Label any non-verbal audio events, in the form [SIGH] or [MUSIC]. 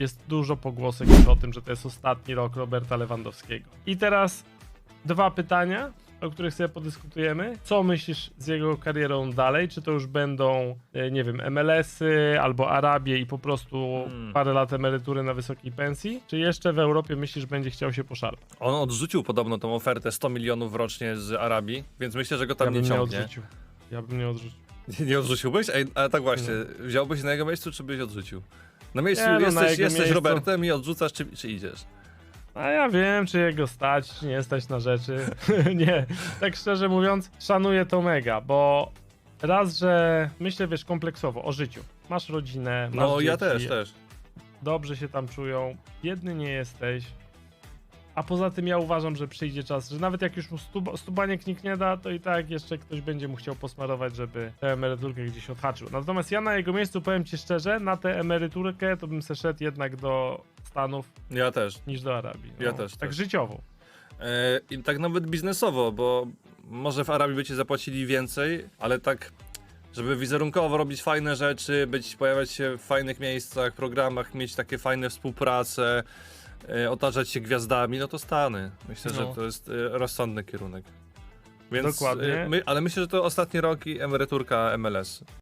jest dużo pogłosek już o tym, że to jest ostatni rok Roberta Lewandowskiego. I teraz dwa pytania, o których sobie podyskutujemy. Co myślisz z jego karierą dalej? Czy to już będą, e, nie wiem, MLS-y albo Arabie i po prostu Hmm. parę lat emerytury na wysokiej pensji? Czy jeszcze w Europie myślisz, będzie chciał się poszarpać? On odrzucił podobno tą ofertę 100 milionów rocznie z Arabii, więc myślę, że go tam ja nie bym nie ciągnie. odrzucił. Ja bym nie odrzucił. Nie, [LAUGHS] nie odrzuciłbyś? Ej, ale tak właśnie, wziąłbyś na jego miejscu, czy byś odrzucił? Na miejscu Nie, no, na jesteś, jego jesteś miejscu- Robertem i odrzucasz, czy, czy idziesz? A ja wiem, czy jego stać, czy nie stać na rzeczy. [LAUGHS] nie, tak szczerze mówiąc, szanuję to mega, bo raz, że myślę, wiesz, kompleksowo o życiu. Masz rodzinę, masz No ja dzieci, też, też. dobrze się tam czują, biedny nie jesteś. A poza tym ja uważam, że przyjdzie czas, że nawet jak już mu stu, stubaniek nikt nie da, to i tak jeszcze ktoś będzie mu chciał posmarować, żeby tę emeryturkę gdzieś odhaczył. Natomiast ja na jego miejscu powiem ci szczerze, na tę emeryturkę to bym se szedł jednak do Stanów Ja też. niż do Arabii. Ja też, Tak też. życiowo. E, I tak nawet biznesowo, bo może w Arabii by ci zapłacili więcej, ale tak, żeby wizerunkowo robić fajne rzeczy, być, pojawiać się w fajnych miejscach, programach, mieć takie fajne współprace, otaczać się gwiazdami, no to Stany. Myślę, No. że to jest e, rozsądny kierunek. Więc, Dokładnie. e, My, ale myślę, że to ostatni rok i emeryturka MLS.